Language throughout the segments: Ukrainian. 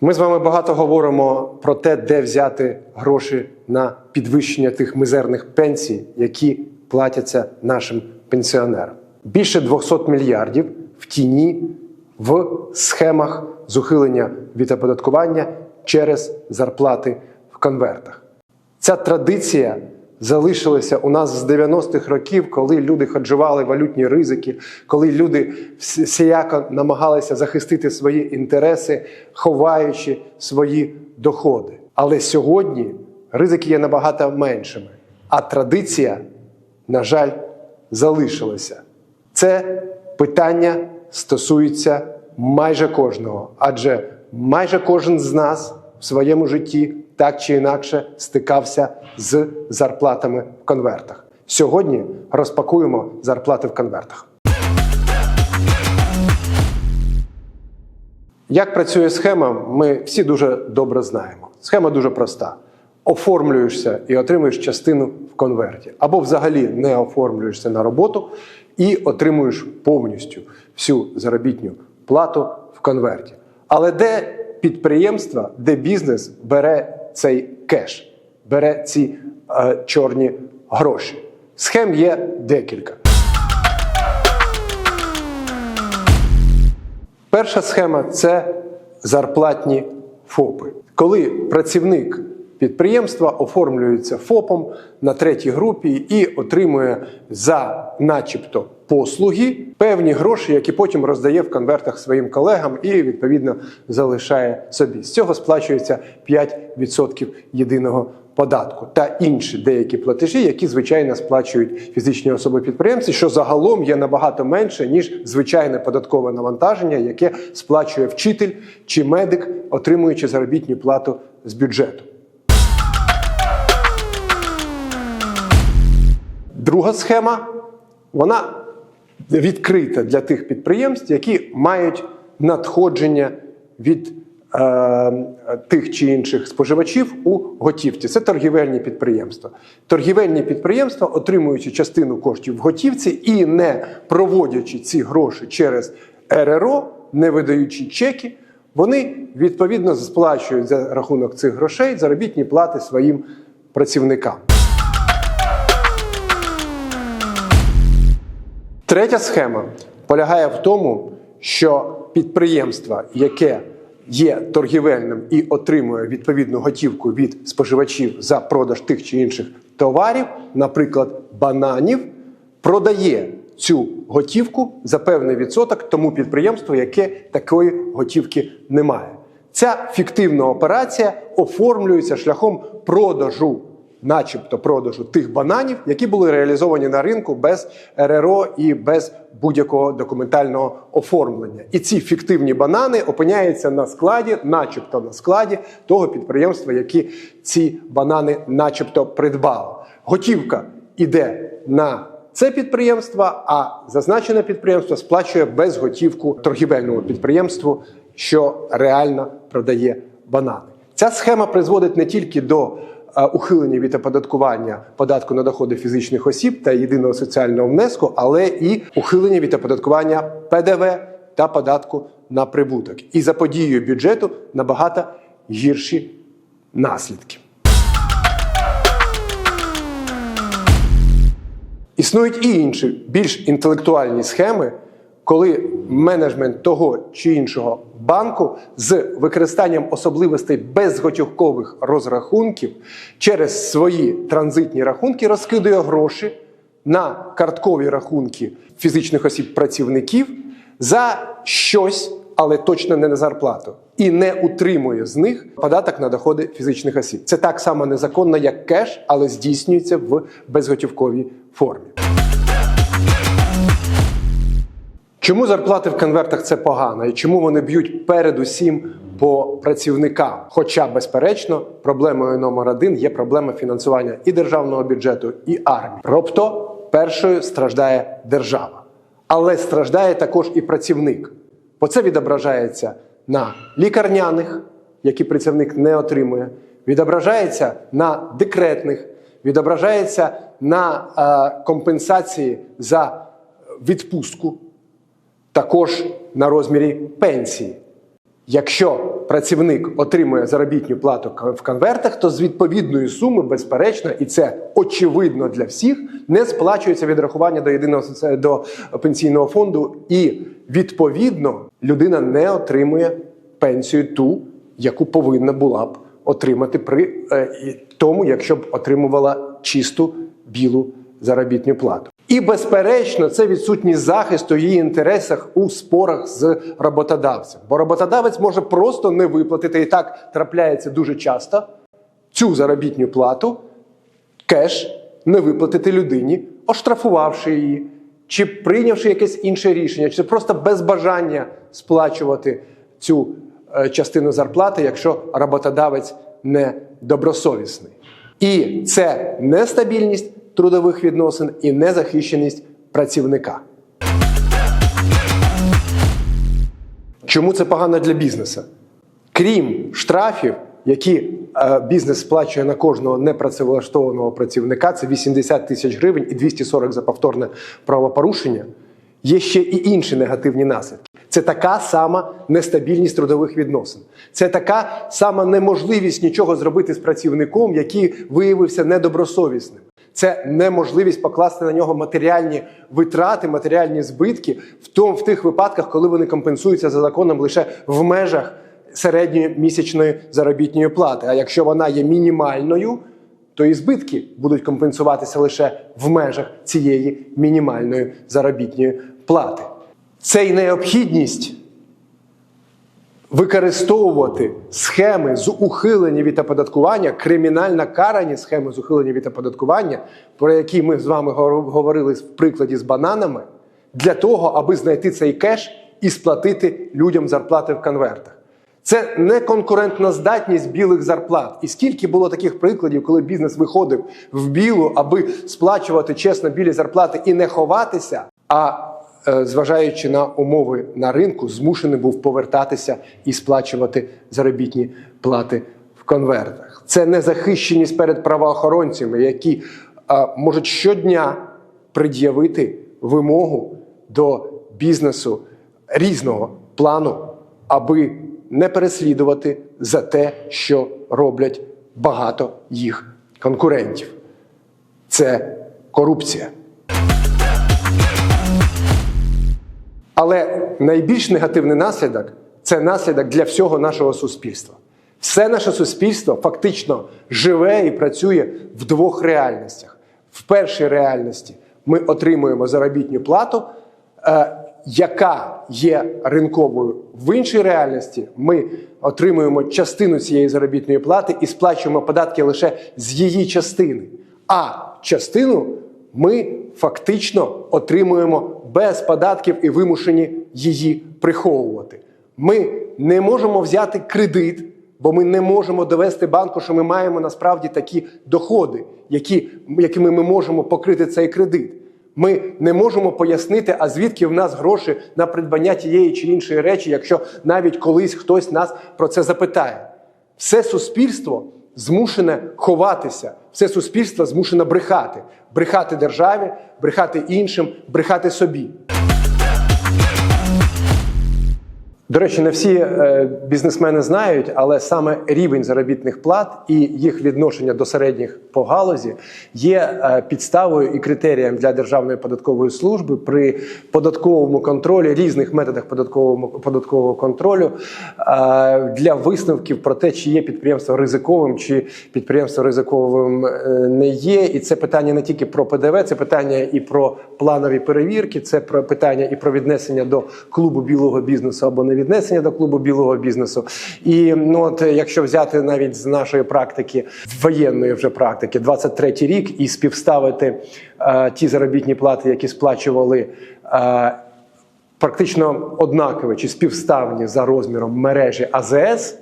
Ми з вами багато говоримо про те, де взяти гроші на підвищення тих мізерних пенсій, які платяться нашим пенсіонерам. Більше 200 мільярдів в тіні в схемах з ухилення від оподаткування через зарплати в конвертах. Ця традиція залишилася у нас з 90-х років, коли люди ходжували валютні ризики, коли люди всіяко намагалися захистити свої інтереси, ховаючи свої доходи. Але сьогодні ризики є набагато меншими, а традиція, на жаль, залишилася. Це питання стосується майже кожного, адже майже кожен з нас в своєму житті так чи інакше стикався з зарплатами в конвертах. Сьогодні розпакуємо зарплати в конвертах. Як працює схема, ми всі дуже добре знаємо. Схема дуже проста: оформлюєшся і отримуєш частину в конверті, або взагалі не оформлюєшся на роботу і отримуєш повністю всю заробітню плату в конверті. Але де підприємство, де бізнес бере цей кеш, бере ці е, чорні гроші? Схем є декілька. Перша схема це зарплатні ФОПи. Коли працівник підприємства оформлюється ФОПом на третій групі і отримує за начебто послуги певні гроші, які потім роздає в конвертах своїм колегам і відповідно залишає собі. З цього сплачується 5% єдиного податку та інші деякі платежі, які звичайно сплачують фізичні особи підприємці, що загалом є набагато менше ніж звичайне податкове навантаження, яке сплачує вчитель чи медик, отримуючи заробітну плату з бюджету. Друга схема вона відкрита для тих підприємств, які мають надходження від тих чи інших споживачів у готівці. Це торгівельні підприємства. Торгівельні підприємства, отримуючи частину коштів в готівці і не проводячи ці гроші через РРО, не видаючи чеки, вони відповідно сплачують за рахунок цих грошей заробітні плати своїм працівникам. Третя схема полягає в тому, що підприємство, яке є торгівельним і отримує відповідну готівку від споживачів за продаж тих чи інших товарів, наприклад, бананів, продає цю готівку за певний відсоток тому підприємству, яке такої готівки не має. Ця фіктивна операція оформлюється шляхом продажу начебто продажу тих бананів, які були реалізовані на ринку без РРО і без будь-якого документального оформлення. І ці фіктивні банани опиняються на складі, начебто на складі того підприємства, які ці банани, начебто, придбало. Готівка іде на це підприємство, а зазначене підприємство сплачує безготівку торгівельному підприємству, що реально продає банани. Ця схема призводить не тільки до ухилення від оподаткування податку на доходи фізичних осіб та єдиного соціального внеску, але і ухилення від оподаткування ПДВ та податку на прибуток. І заподіює бюджету набагато гірші наслідки. Існують і інші більш інтелектуальні схеми, коли менеджмент того чи іншого банку з використанням особливостей безготівкових розрахунків через свої транзитні рахунки розкидує гроші на карткові рахунки фізичних осіб працівників за щось, але точно не на зарплату, і не утримує з них податок на доходи фізичних осіб. Це так само незаконно, як кеш, але здійснюється в безготівковій формі. Чому зарплати в конвертах це погано? І чому вони б'ють передусім по працівникам? Хоча, безперечно, проблемою номер один є проблема фінансування і державного бюджету, і армії. Тобто, першою страждає держава, але страждає також і працівник, бо це відображається на лікарняних, які працівник не отримує, відображається на декретних, відображається на е, компенсації за відпустку також на розмірі пенсії. Якщо працівник отримує заробітну плату в конвертах, то з відповідної суми, безперечно, і це очевидно для всіх, не сплачується відрахування до єдиного до пенсійного фонду, і відповідно людина не отримує пенсію ту, яку повинна була б отримати при е, тому, якщо б отримувала чисту білу заробітну плату. І безперечно, це відсутність захисту її інтересах у спорах з роботодавцем. Бо роботодавець може просто не виплатити, і так трапляється дуже часто цю заробітну плату, кеш не виплатити людині, оштрафувавши її, чи прийнявши якесь інше рішення, чи просто без бажання сплачувати цю е, частину зарплати, якщо роботодавець не добросовісний. І це нестабільність трудових відносин і незахищеність працівника. Чому це погано для бізнесу? Крім штрафів, які е, бізнес сплачує на кожного непрацевлаштованого працівника, це 80 тисяч гривень і 240 за повторне правопорушення. Є ще і інші негативні наслідки. Це така сама нестабільність трудових відносин. Це така сама неможливість нічого зробити з працівником, який виявився недобросовісним. Це неможливість покласти на нього матеріальні витрати, матеріальні збитки в тому, в тих випадках, коли вони компенсуються за законом лише в межах середньої місячної заробітної плати. А якщо вона є мінімальною, то і збитки будуть компенсуватися лише в межах цієї мінімальної заробітної плати. Це й необхідність використовувати схеми з ухилення від оподаткування, кримінально карані схеми з ухилення від оподаткування, про які ми з вами говорили в прикладі з бананами, для того, аби знайти цей кеш і сплатити людям зарплати в конвертах. Це не конкурентна здатність білих зарплат. І скільки було таких прикладів, коли бізнес виходив в білу, аби сплачувати чесно білі зарплати і не ховатися, а зважаючи на умови на ринку, змушений був повертатися і сплачувати заробітні плати в конвертах. Це незахищеність перед правоохоронцями, які е, можуть щодня пред'явити вимогу до бізнесу різного плану, аби не переслідувати за те, що роблять багато їх конкурентів. Це корупція. Але найбільш негативний наслідок це наслідок для всього нашого суспільства. Все наше суспільство фактично живе і працює в двох реальностях. В першій реальності ми отримуємо заробітну плату, е, яка є ринковою. В іншій реальності ми отримуємо частину цієї заробітної плати і сплачуємо податки лише з її частини. А частину ми фактично отримуємо без податків і вимушені її приховувати. Ми не можемо взяти кредит, бо ми не можемо довести банку, що ми маємо насправді такі доходи, які, якими ми можемо покрити цей кредит. Ми не можемо пояснити, а звідки в нас гроші на придбання тієї чи іншої речі, якщо навіть колись хтось нас про це запитає. Все суспільство змушене ховатися, все суспільство змушено брехати, брехати державі, брехати іншим, брехати собі. До речі, не всі е, бізнесмени знають, але саме рівень заробітних плат і їх відношення до середніх по галузі є е, підставою і критерієм для Державної податкової служби при податковому контролі, різних методах податкового, контролю е, для висновків про те, чи є підприємство ризиковим, чи підприємство ризиковим не є. І це питання не тільки про ПДВ, це питання і про планові перевірки, це питання і про віднесення до клубу білого бізнесу або не віднесення до клубу білого бізнесу. І ну от якщо взяти навіть з нашої практики, воєнної вже практики, 23-й рік, і співставити е, ті заробітні плати, які сплачували. Е, Практично однакові чи співставні за розміром мережі АЗС,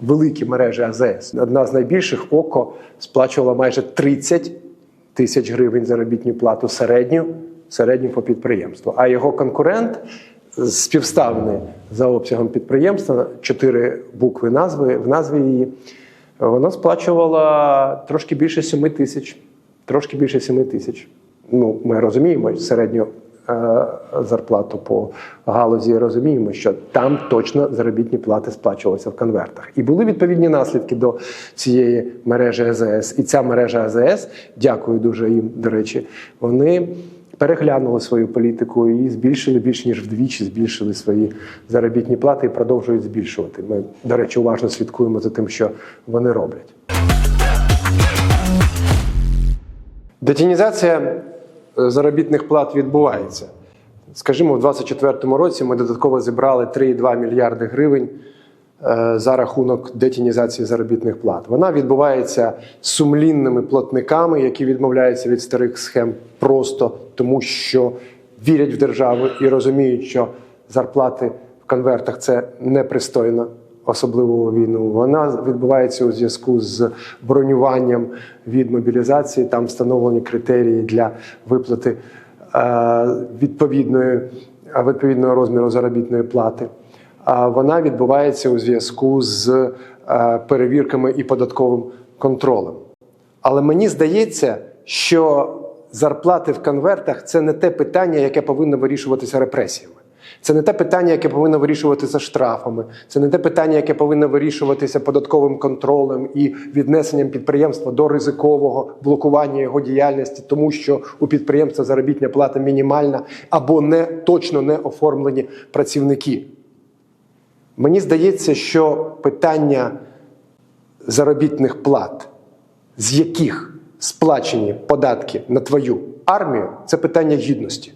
великі мережі АЗС. Одна з найбільших ОКО сплачувала майже 30 тисяч гривень заробітну плату середню, середню по підприємству. А його конкурент співставний за обсягом підприємства, чотири букви назви в назві її, воно сплачувало трошки більше 7 тисяч. Трошки більше 7 тисяч. Ну, ми розуміємо середню е, зарплату по галузі, розуміємо, що там точно заробітні плати сплачувалися в конвертах. І були відповідні наслідки до цієї мережі АЗС. І ця мережа АЗС, дякую дуже їм, до речі, вони. Переглянули свою політику і збільшили більш ніж вдвічі, збільшили свої заробітні плати і продовжують збільшувати. Ми, до речі, уважно слідкуємо за тим, що вони роблять. Детінізація е, заробітних плат відбувається. Скажімо, в 2024 році ми додатково зібрали 3,2 мільярди гривень за рахунок детінізації заробітних плат. Вона відбувається сумлінними платниками, які відмовляються від старих схем просто тому, що вірять в державу і розуміють, що зарплати в конвертах це непристойно особливо у війну. Вона відбувається у зв'язку з бронюванням від мобілізації. Там встановлені критерії для виплати е, відповідної е, відповідного розміру заробітної плати. Вона відбувається у зв'язку з е, перевірками і податковим контролем. Але мені здається, що зарплати в конвертах це не те питання, яке повинно вирішуватися репресіями. Це не те питання, яке повинно вирішуватися штрафами. Це не те питання, яке повинно вирішуватися податковим контролем і віднесенням підприємства до ризикового блокування його діяльності, тому що у підприємства заробітня плата мінімальна або не точно не оформлені працівники. Мені здається, що питання заробітних плат, з яких сплачені податки на твою армію, це питання гідності.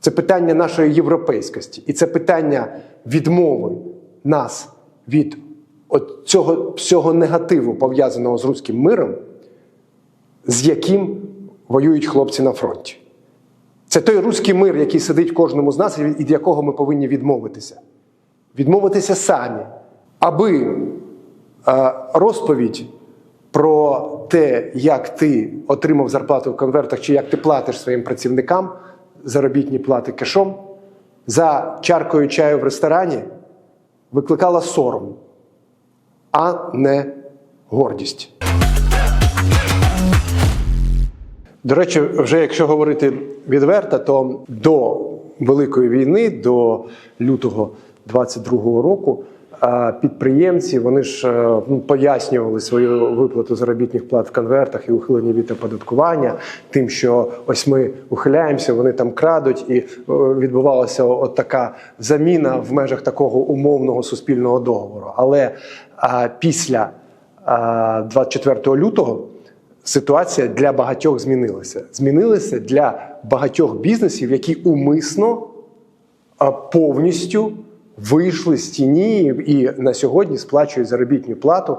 Це питання нашої європейськості. І це питання відмови нас від цього всього негативу, пов'язаного з руським миром, з яким воюють хлопці на фронті. Це той руський мир, який сидить в кожному з нас, і від якого ми повинні відмовитися. Відмовитися самі, аби е, розповідь про те, як ти отримав зарплату в конвертах, чи як ти платиш своїм працівникам заробітні плати кешом за чаркою чаю в ресторані викликала сором, а не гордість. До речі, вже якщо говорити відверто, то до Великої війни, до лютого 22-го року, підприємці вони ж е, ну, пояснювали свою виплату заробітних плат в конвертах і ухилення від оподаткування, тим, що ось ми ухиляємося, вони там крадуть, і е, відбувалася от така заміна в межах такого умовного суспільного договору. Але а, після а, 24 лютого ситуація для багатьох змінилася. Змінилася для багатьох бізнесів, які умисно а, повністю вийшли з тіні і на сьогодні сплачують заробітну плату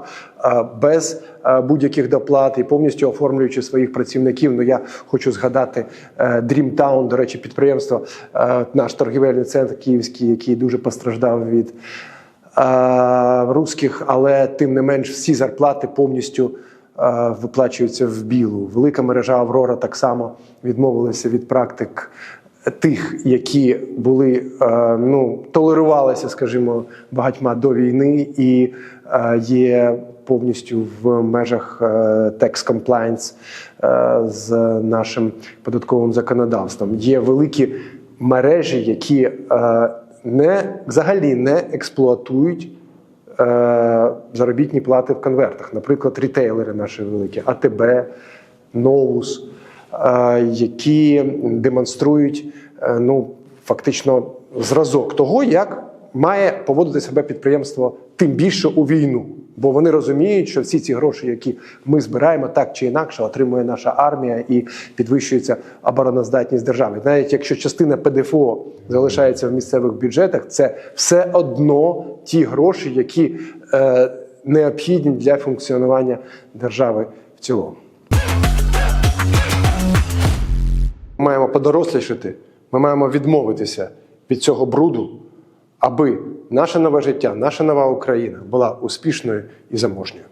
без будь-яких доплат і повністю оформлюючи своїх працівників. Ну я хочу згадати е, Dreamtown, до речі, підприємство, е, наш торгівельний центр київський, який дуже постраждав від е, русських, але тим не менш всі зарплати повністю. е, Виплачуються в білу. Велика мережа Аврора так само відмовилася від практик тих, які були е, ну толерувалися, скажімо, багатьма до війни, і е, є повністю в межах е, tax compliance з нашим податковим законодавством. Є великі мережі, які не взагалі не експлуатують. Заробітні плати в конвертах, наприклад, рітейлери наші великі, АТБ, Новус, які демонструють е, ну, фактично зразок того, як має поводити себе підприємство тим більше у війну. Бо вони розуміють, що всі ці гроші, які ми збираємо, так чи інакше, отримує наша армія і підвищується обороноздатність держави. Навіть якщо частина ПДФО залишається в місцевих бюджетах, це все одно ті гроші, які е, необхідні для функціонування держави в цілому. Маємо подорослішати, ми маємо відмовитися від цього бруду, аби наше нове життя, наша нова Україна була успішною і заможньою.